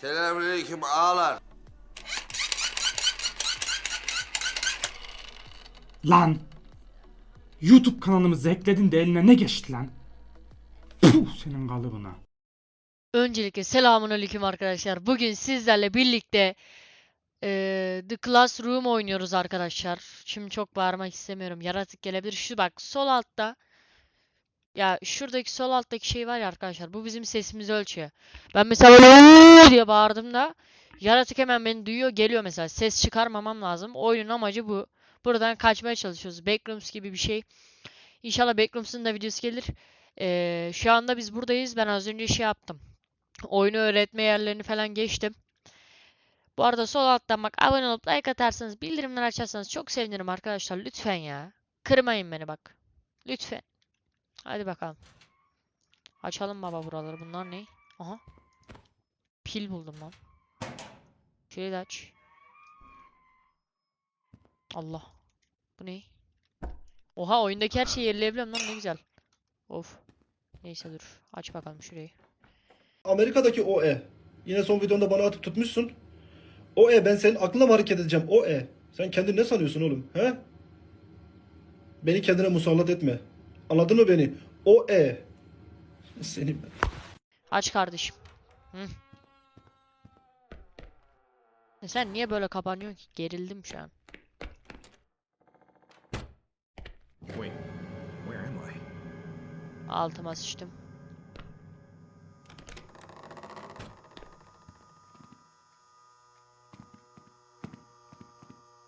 Selamünaleyküm ağalar. Lan! YouTube kanalımızı ekledin de eline ne geçti lan? Puh senin kalıbına. Öncelikle selamun aleyküm arkadaşlar. Bugün sizlerle birlikte eee, The Classroom oynuyoruz arkadaşlar. Şimdi çok bağırmak istemiyorum. Yaratık gelebilir. Şu bak sol altta. Ya şuradaki sol alttaki şey var ya arkadaşlar. Bu bizim sesimizi ölçüyor. Ben mesela böyle diye bağırdığımda yaratık hemen beni duyuyor geliyor mesela. Ses çıkarmamam lazım. Oyunun amacı bu. Buradan kaçmaya çalışıyoruz. Backrooms gibi bir şey. İnşallah Backrooms'un da videosu gelir. Eee, şu anda biz buradayız. Ben az önce şey yaptım oyunu öğretme yerlerini falan geçtim. Bu arada sol alttan bak abone olup like atarsanız bildirimleri açarsanız çok sevinirim arkadaşlar lütfen ya. Kırmayın beni bak. Lütfen. Hadi bakalım. Açalım baba buraları. Bunlar ne? Aha. Pil buldum lan. De aç. Allah. Bu ne? Oha oyundaki her şeyi yerleyebiliyorum lan ne güzel. Of. Neyse dur. Aç bakalım şurayı. Amerika'daki OE. Yine son videonda bana atıp tutmuşsun. OE ben senin aklına mı hareket edeceğim? OE. Sen kendini ne sanıyorsun oğlum? He? Beni kendine musallat etme. Anladın mı beni? OE. Seni ben. Aç kardeşim. Hı. E sen niye böyle kapanıyorsun ki? Gerildim şu an. Wait, where am I? Altıma sıçtım.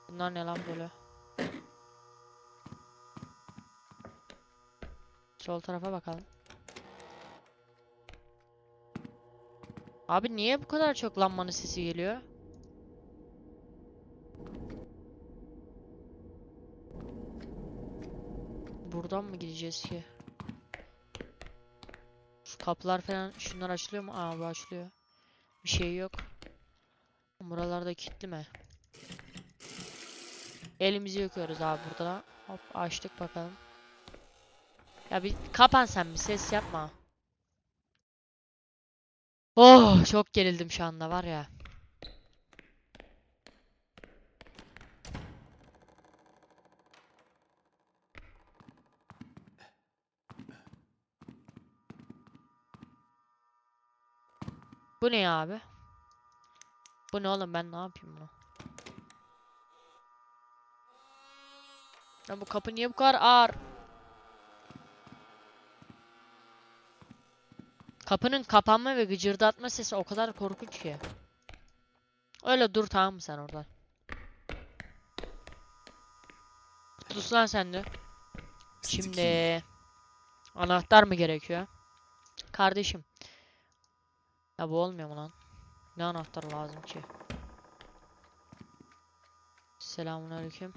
Bunlar ne lan böyle? Sol tarafa bakalım. Abi niye bu kadar çok lambanın sesi geliyor? Buradan mı gideceğiz ki? Şu kapılar falan şunlar açılıyor mu? Aa bu açılıyor. Bir şey yok. Buralarda kilitli mi? Elimizi yıkıyoruz abi burada da. Hop açtık bakalım. Ya bir kapan sen bir ses yapma. Oh çok gerildim şu anda var ya. Bu ne abi? Bu ne oğlum ben ne yapayım bunu? Ya bu kapı niye bu kadar ağır? Kapının kapanma ve gıcırdatma sesi o kadar korkunç ki. Öyle dur tamam mı sen orada? Sus lan sen de. Şimdi anahtar mı gerekiyor? Kardeşim. Ya bu olmuyor mu lan? Ne anahtar lazım ki? Selamünaleyküm.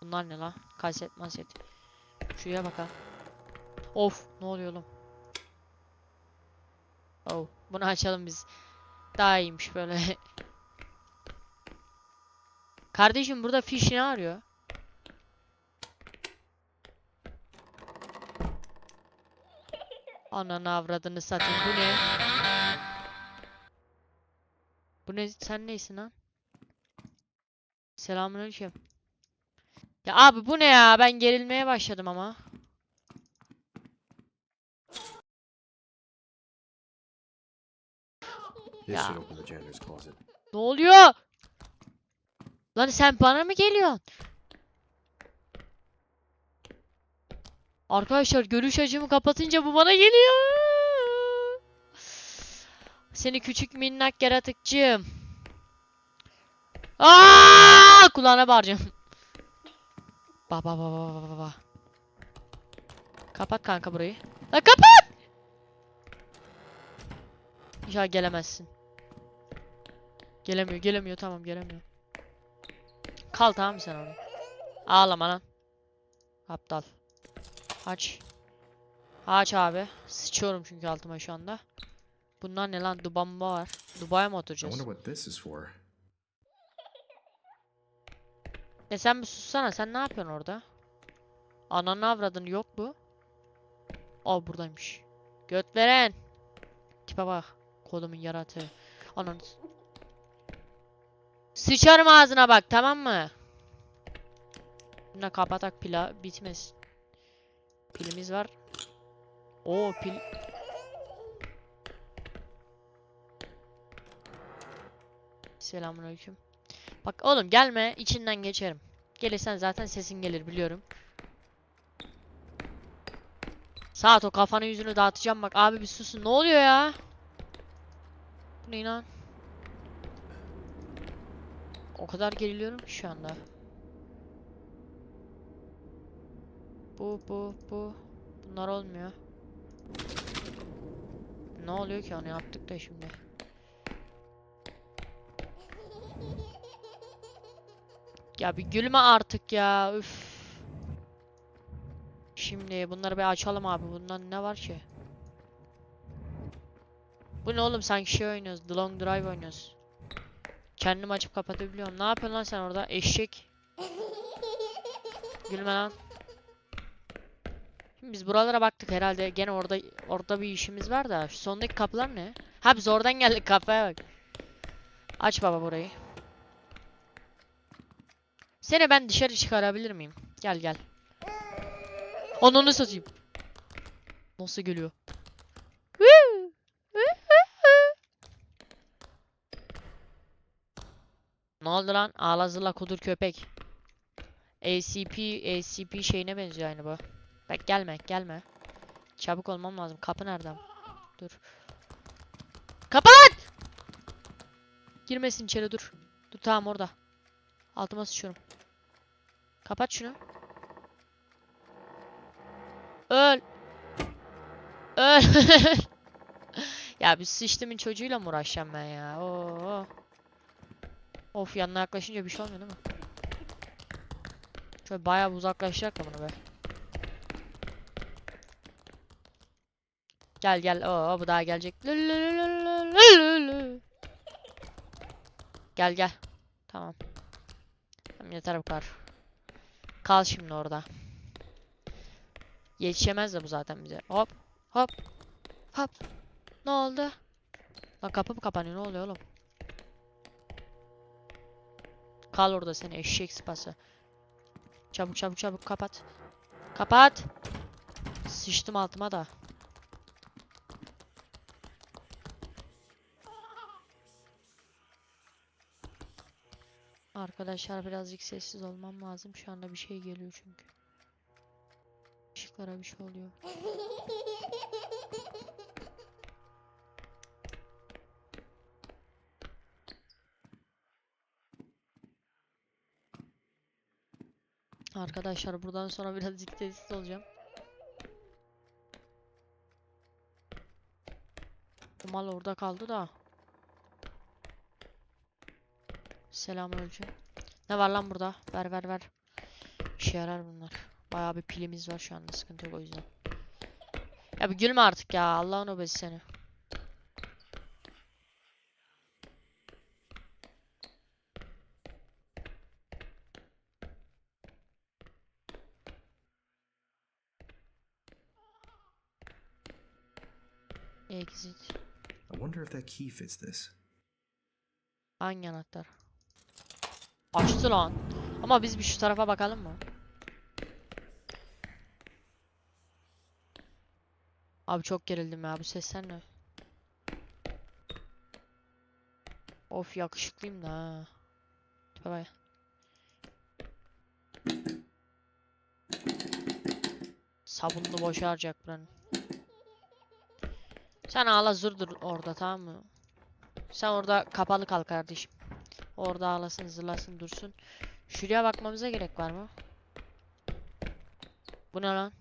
Bunlar ne la? Kaset maset. Şuraya bakalım. Of, ne oluyor oğlum? Oh, bunu açalım biz. Daha iyiymiş böyle. Kardeşim burada fiş ne arıyor? Ananı avradını satayım. Bu ne? Bu ne? Sen neysin lan? Selamünaleyküm. Ya abi bu ne ya? Ben gerilmeye başladım ama. This should open the janitor's closet. Ne oluyor? Lan sen bana mı geliyorsun? Arkadaşlar görüş açımı kapatınca bu bana geliyor. Seni küçük minnak yaratıkçığım. Aa! Kulağına bağıracağım. Ba ba ba ba ba ba ba. Kapat kanka burayı. La kapat! İnşallah gelemezsin. Gelemiyor, gelemiyor. Tamam, gelemiyor. Kal tamam sen orada? Ağlama lan. Aptal. Aç. Aç abi. Sıçıyorum çünkü altıma şu anda. Bunlar ne lan? Dubamba var. Dubai'ye mi oturacağız? Ya sen bir sussana. Sen ne yapıyorsun orada? Ananı avradın yok bu. Aa buradaymış. Göt veren. Tipe bak. Kolumun yaratığı. Ananı. Sıçarım ağzına bak tamam mı? Buna kapatak pila bitmez. Pilimiz var. Oo pil. Selamünaleyküm. Bak oğlum gelme içinden geçerim. Gelirsen zaten sesin gelir biliyorum. Saat o kafanı yüzünü dağıtacağım bak abi bir susun ne oluyor ya? Bu lan? O kadar geriliyorum ki şu anda. Bu bu bu. Bunlar olmuyor. Ne oluyor ki onu yaptık da şimdi. Ya bir gülme artık ya. Üf. Şimdi bunları bir açalım abi. Bundan ne var ki? Bu ne oğlum sanki şey oynuyoruz. The Long Drive oynuyoruz. Kendim açıp kapatabiliyorum. Ne yapıyorsun lan sen orada? Eşek. Gülme lan. Şimdi biz buralara baktık herhalde. Gene orada orada bir işimiz var da. Şu sondaki kapılar ne? Ha biz oradan geldik kapıya bak. Aç baba burayı. Seni ben dışarı çıkarabilir miyim? Gel gel. Ananı satayım. Nasıl geliyor? Ne oldu lan? Ağlazıla kudur köpek. ACP, ACP şeyine benziyor aynı bu. Bak gelme, gelme. Çabuk olmam lazım. Kapı nerede? Dur. Kapat! Girmesin içeri dur. Dur tamam orada. Altıma sıçıyorum. Kapat şunu. Öl. Öl. ya bir sıçtımın çocuğuyla mı uğraşacağım ben ya? Oo. Of yanına yaklaşınca bir şey olmuyor değil mi? Şöyle bayağı uzaklaşacak da bunu be. Gel gel. Oo bu daha gelecek. Gel gel. Tamam. Tamam yeter bu kadar. Kal şimdi orada. Yetişemez de bu zaten bize. Hop. Hop. Hop. Ne oldu? Lan kapı mı kapanıyor? Ne oluyor oğlum? Kal orada seni eşek sıpası. Çabuk çabuk çabuk kapat. Kapat. Sıçtım altıma da. Arkadaşlar birazcık sessiz olmam lazım. Şu anda bir şey geliyor çünkü. Işıklara bir şey oluyor. Arkadaşlar buradan sonra birazcık sessiz olacağım. Bu mal orada kaldı da. Selamünaleyküm. Ne var lan burada? Ver ver ver. İşe yarar bunlar. Bayağı bir pilimiz var şu anda sıkıntı yok o yüzden. Ya bir gülme artık ya Allah'ın obezi seni. Exit. I wonder if that key fits this. Hangi anahtar? Açtı lan. Ama biz bir şu tarafa bakalım mı? Abi çok gerildim ya bu sesler ne? Of yakışıklıyım da ha. Bak. Sabunlu boşa harcayacak buranın. Sen ağla zurdur orada tamam mı? Sen orada kapalı kal kardeşim. Orada ağlasın zırlasın dursun. Şuraya bakmamıza gerek var mı? Bu ne lan?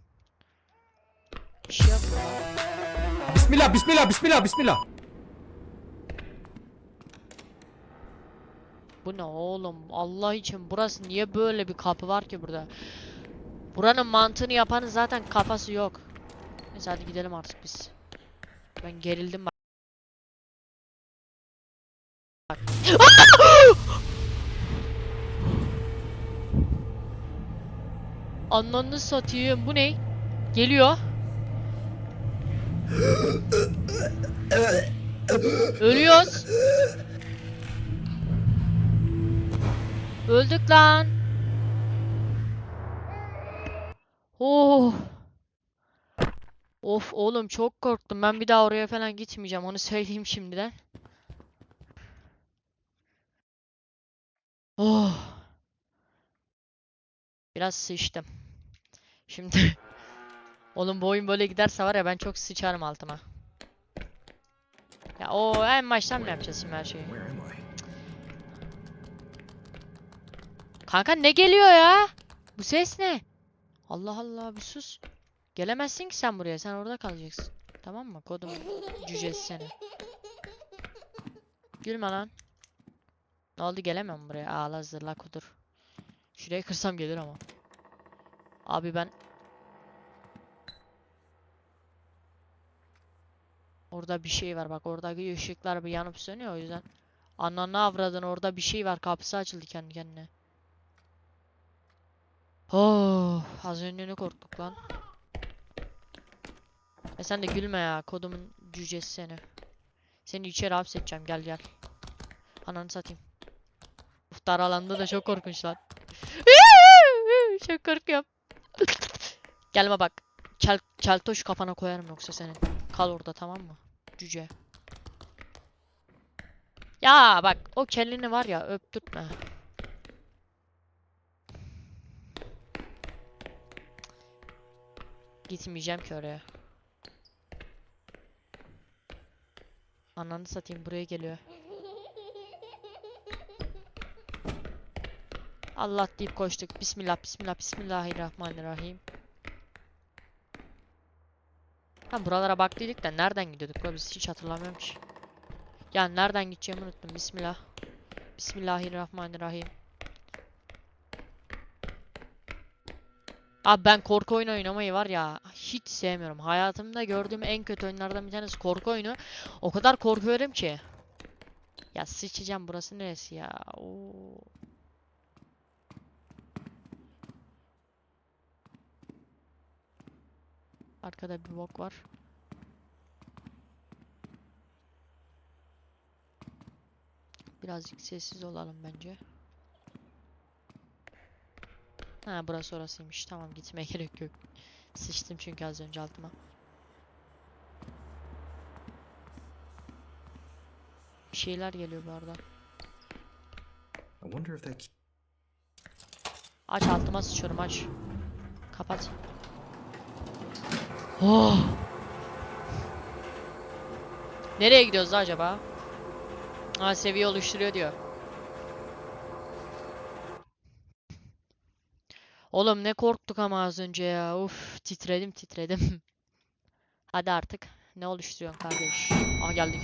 Bir şey lan? Bismillah, bismillah, bismillah, bismillah. Bu ne oğlum? Allah için burası niye böyle bir kapı var ki burada? Buranın mantığını yapanın zaten kafası yok. Neyse hadi gidelim artık biz. Ben gerildim bak. Ananı satayım. Bu ne? Geliyor. Ölüyoruz. Öldük lan. Oh. Of oğlum çok korktum. Ben bir daha oraya falan gitmeyeceğim. Onu söyleyeyim şimdiden. Oh. Biraz sıçtım. Şimdi Oğlum bu oyun böyle giderse var ya ben çok sıçarım altıma. Ya o en baştan mı yapacağız şimdi her şeyi? Kanka ne geliyor ya? Bu ses ne? Allah Allah bir sus. Gelemezsin ki sen buraya. Sen orada kalacaksın. Tamam mı? Kodum cücesi seni. Gülme lan. Ne oldu gelemem buraya. Ağla zırla kudur. Şurayı kırsam gelir ama. Abi ben Orada bir şey var bak oradaki ışıklar bir yanıp sönüyor o yüzden. Ananı avradın orada bir şey var kapısı açıldı kendi kendine. Oh, az ne korktuk lan. E sen de gülme ya kodumun cücesi seni. Seni içeri hapsedeceğim gel gel. Ananı satayım. Uf dar alanda da çok korkunç lan. çok korkuyorum. Gelme bak. Çel, çeltoş kafana koyarım yoksa senin. Kal orada tamam mı? Cüce. Ya bak o kellini var ya öptürtme. Gitmeyeceğim ki oraya. Ananı satayım buraya geliyor. Allah deyip koştuk. Bismillah, bismillah, bismillahirrahmanirrahim. Ha buralara baktıydık da nereden gidiyorduk la biz hiç hatırlamıyorum ki. Ya nereden gideceğimi unuttum. Bismillah. Bismillahirrahmanirrahim. Abi ben korku oyunu oynamayı var ya hiç sevmiyorum. Hayatımda gördüğüm en kötü oyunlardan bir tanesi korku oyunu. O kadar korkuyorum ki. Ya sıçacağım burası neresi ya? Oo. Arkada bir bok var. Birazcık sessiz olalım bence. Ha burası orasıymış. Tamam gitmeye gerek yok. Sıçtım çünkü az önce altıma. Bir şeyler geliyor bu arada. I wonder if that key. Aç altıma sıçıyorum aç. Kapat. Oh. Nereye gidiyoruz acaba? Ha seviye oluşturuyor diyor. Oğlum ne korktuk ama az önce ya. Uf titredim titredim. Hadi artık. Ne oluşturuyorsun kardeş? Ah geldik.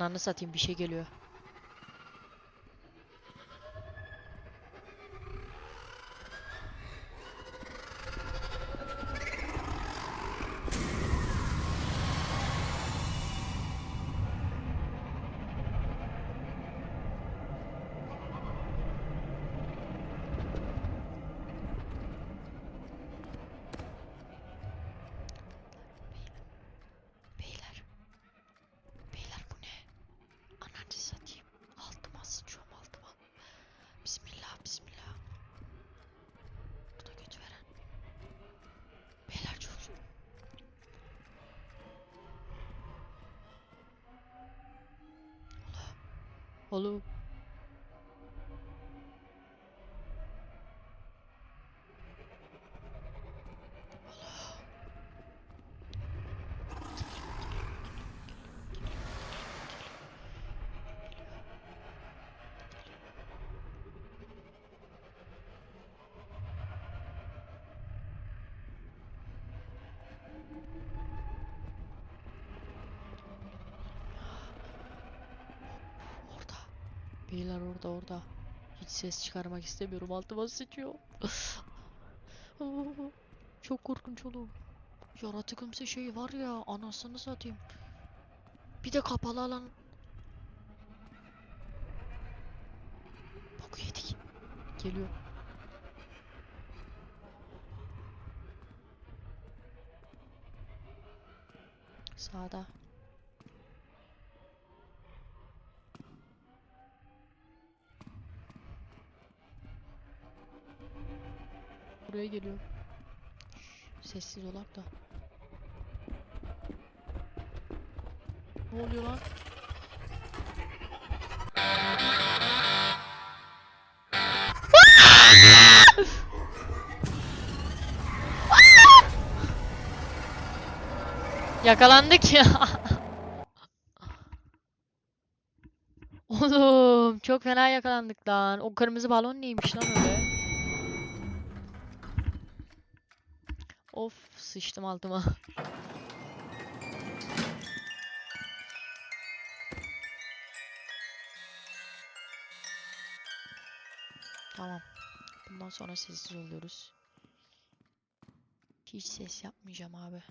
Ananı satayım bir şey geliyor. Beyler. Beyler bu ne? Ananı satayım. Altıma sıçıyorum altıma. Bismillah bismillah. Burada göt veren. Beyler çok Oğlum. Oğlum. Orada. Beyler orada orada. Hiç ses çıkarmak istemiyorum. Altıma sıçıyor. Çok korkunç oğlum. Yaratıkımsı şey var ya anasını satayım. Bir de kapalı alan. Boku yedik. Geliyor. Sağda. Buraya geliyor. Şş, Sessiz olak da. Ne oluyor lan? Yakalandık ya. Oğlum çok fena yakalandık lan. O kırmızı balon neymiş lan öyle? Of sıçtım altıma. Tamam. Bundan sonra sessiz oluyoruz. Hiç ses yapmayacağım abi.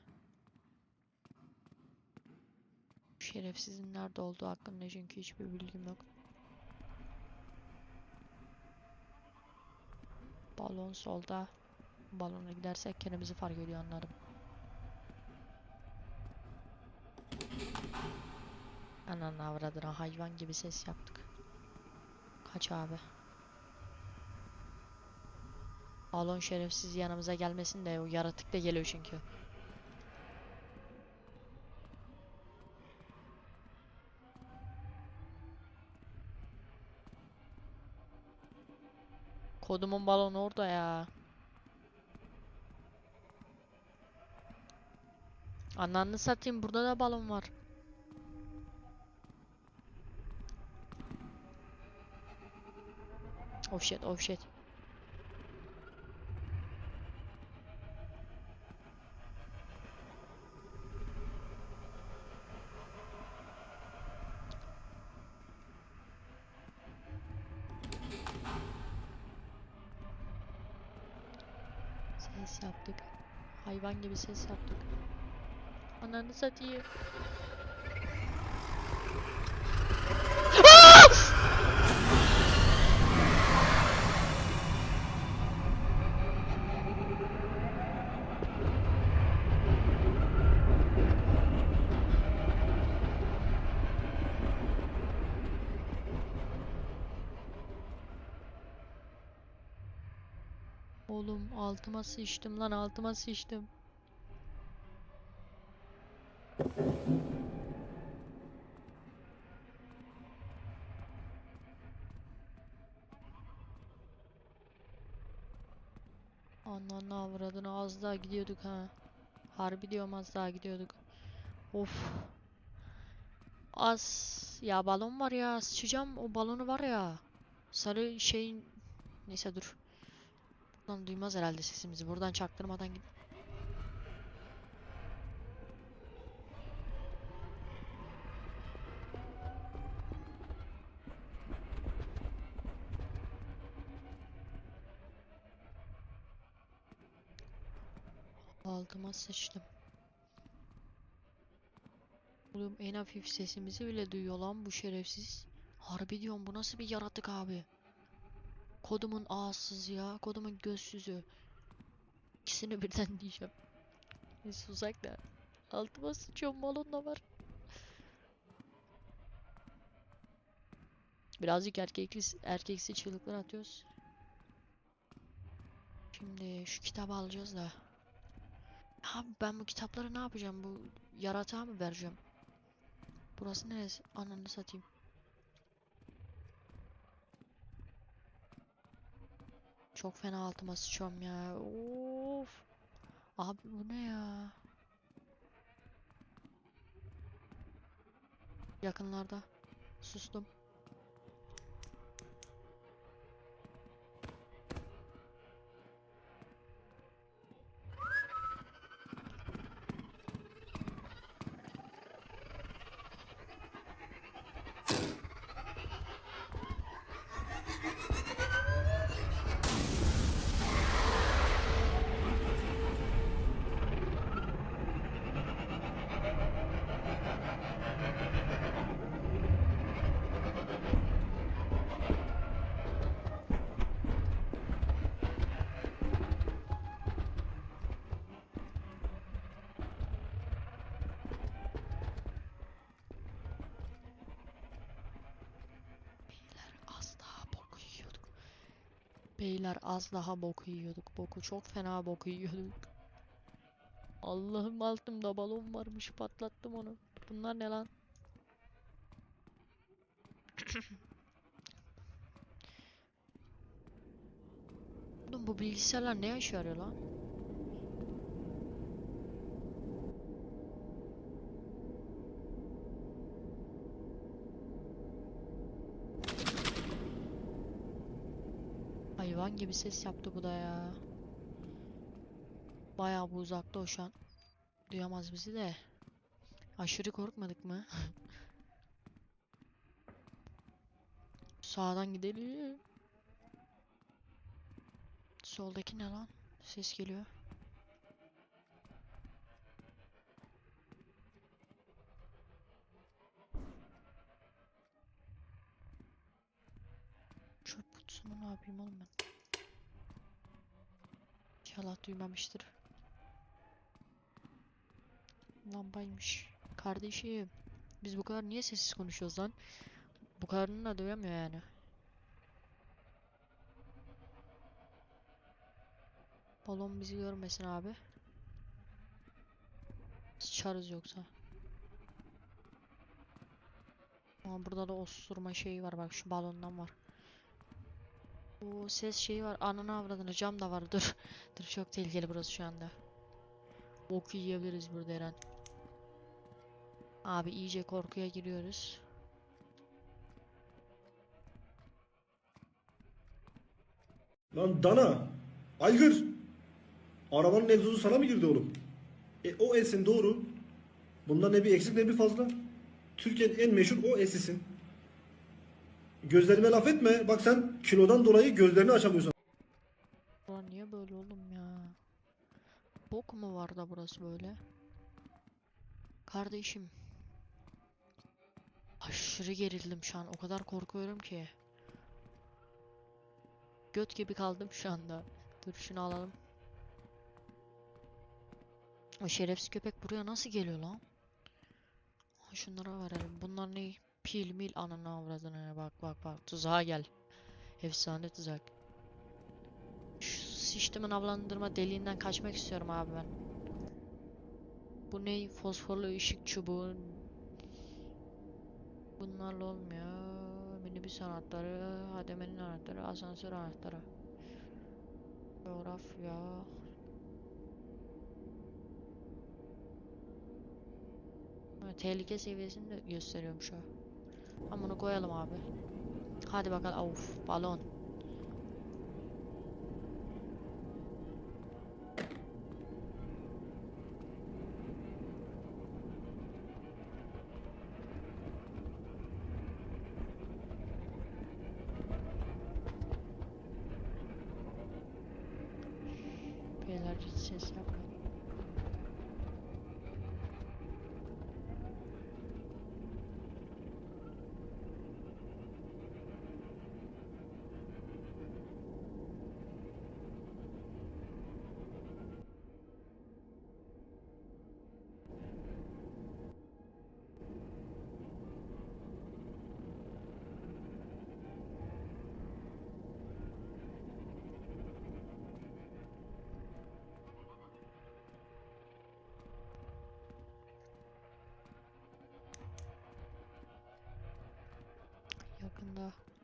Şerefsizin nerede olduğu hakkında çünkü hiçbir bilgim yok. Balon solda. Balona gidersek kendimizi fark ediyor anlarım. Ananı avradına hayvan gibi ses yaptık. Kaç abi. Balon şerefsiz yanımıza gelmesin de o yaratık da geliyor çünkü. Kodumun balonu orada ya. Ananı satayım burada da balon var. Oh shit, oh shit. Ses yaptık. Hayvan gibi ses yaptık. Ananı satayım. Oğlum altıma sıçtım lan altıma sıçtım. Ananı avradını az daha gidiyorduk ha. Harbi diyorum az daha gidiyorduk. Of. Az. Ya balon var ya sıçacağım o balonu var ya. Sarı şeyin. Neyse dur. Buradan duymaz herhalde sesimizi. Buradan çaktırmadan git. Altıma sıçtım. Oğlum en hafif sesimizi bile duyuyor lan bu şerefsiz. Harbi diyorum bu nasıl bir yaratık abi. Kodumun ağızsız ya. Kodumun gözsüzü. İkisini birden diyeceğim. Neyse uzak da. Altıma sıçıyorum balon da var. Birazcık erkekli, erkeksi çığlıklar atıyoruz. Şimdi şu kitabı alacağız da. Abi ben bu kitapları ne yapacağım? Bu yaratığa mı vereceğim? Burası neresi? Ananı satayım. Çok fena altıma sıçıyorum ya. Of. Abi bu ne ya? Yakınlarda. Sustum. Beyler az daha boku yiyorduk. Boku çok fena boku yiyorduk. Allah'ım altımda balon varmış patlattım onu. Bunlar ne lan? Oğlum bu bilgisayarlar ne işe yarıyor lan? Hayvan gibi ses yaptı bu da ya. Bayağı bu uzakta o şu an. Duyamaz bizi de. Aşırı korkmadık mı? Sağdan gidelim. Soldaki ne lan? Ses geliyor. Çöp kutusunu ne yapayım oğlum ben? İnşallah duymamıştır. Lambaymış. Kardeşim. Biz bu kadar niye sessiz konuşuyoruz lan? Bu kadarını da duyamıyor yani. Balon bizi görmesin abi. Sıçarız yoksa. Ama burada da osurma şeyi var bak şu balondan var. O ses şeyi var. Ananı avradını cam da var. Dur. Dur çok tehlikeli burası şu anda. Boku yiyebiliriz burada Eren. Abi iyice korkuya giriyoruz. Lan Dana. Aygır. Arabanın egzozu sana mı girdi oğlum? E o esin doğru. Bunda ne bir eksik ne bir fazla. Türkiye'nin en meşhur o esisin. Gözlerime laf etme. Bak sen kilodan dolayı gözlerini açamıyorsun. Ulan niye böyle oğlum ya? Bok mu var da burası böyle? Kardeşim. Aşırı gerildim şu an. O kadar korkuyorum ki. Göt gibi kaldım şu anda. Dur şunu alalım. O şerefsiz köpek buraya nasıl geliyor lan? Şunlara verelim. Bunlar ne? Pil mil ananı avradını. Bak bak bak. Tuzağa gel. Efsane tuzak. Şu sistemin avlandırma deliğinden kaçmak istiyorum abi ben. Bu ne? Fosforlu ışık çubuğu. Bunlarla olmuyor. Minibüs anahtarı, hademenin anahtarı, asansör anahtarı. Coğrafya. Tehlike seviyesini de gösteriyorum şu an. Bunu koyalım abi. Hadi bakalım. Of, balon.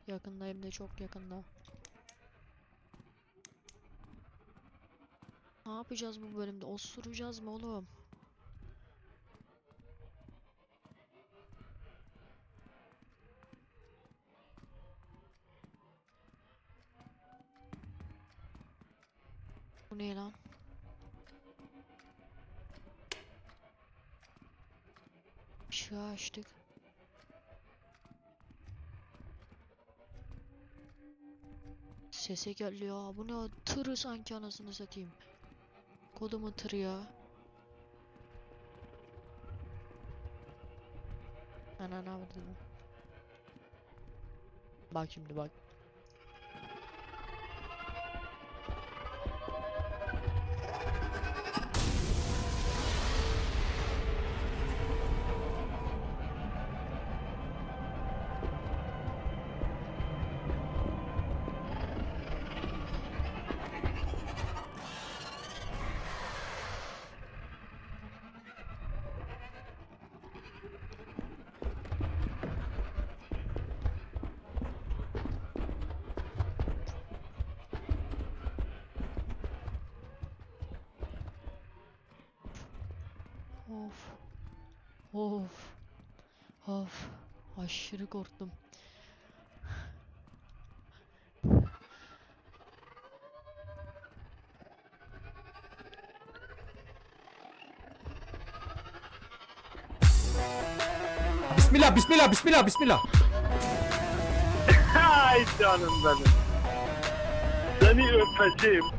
Yakında. Hem de çok yakında. Ne yapacağız bu bölümde? Osuracağız mı oğlum? Sese gel ya. Bu ne? Tırı sanki anasını satayım. Kodumun tırı ya. Ananı avradını. Bak şimdi bak. Of. Of. Aşırı korktum. Bismillah, bismillah, bismillah, bismillah. Ay canım benim. Seni öpeceğim.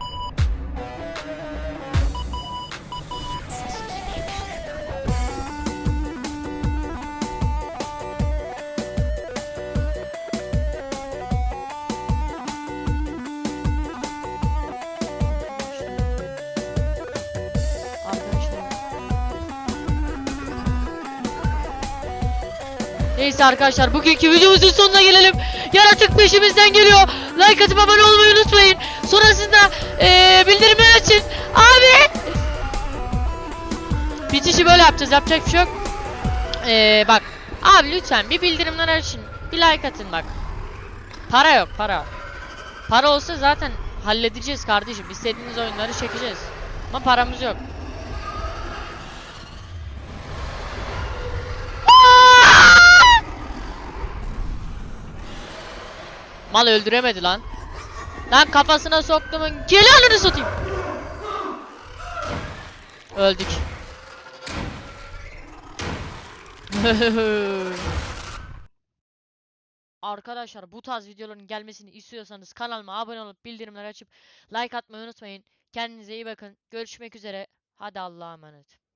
Neyse arkadaşlar bugünkü videomuzun sonuna gelelim. Yaratık peşimizden geliyor. Like atıp abone olmayı unutmayın. Sonrasında eee bildirimleri açın. Abi! Bitişi böyle yapacağız. Yapacak bir şey yok. Eee bak. Abi lütfen bir bildirimler açın. Bir like atın bak. Para yok para. Para olsa zaten halledeceğiz kardeşim. İstediğiniz oyunları çekeceğiz. Ama paramız yok. Mal öldüremedi lan. Lan kafasına soktumun gelanını satayım. Öldük. Arkadaşlar bu tarz videoların gelmesini istiyorsanız kanalıma abone olup bildirimleri açıp like atmayı unutmayın. Kendinize iyi bakın. Görüşmek üzere. Hadi Allah'a emanet.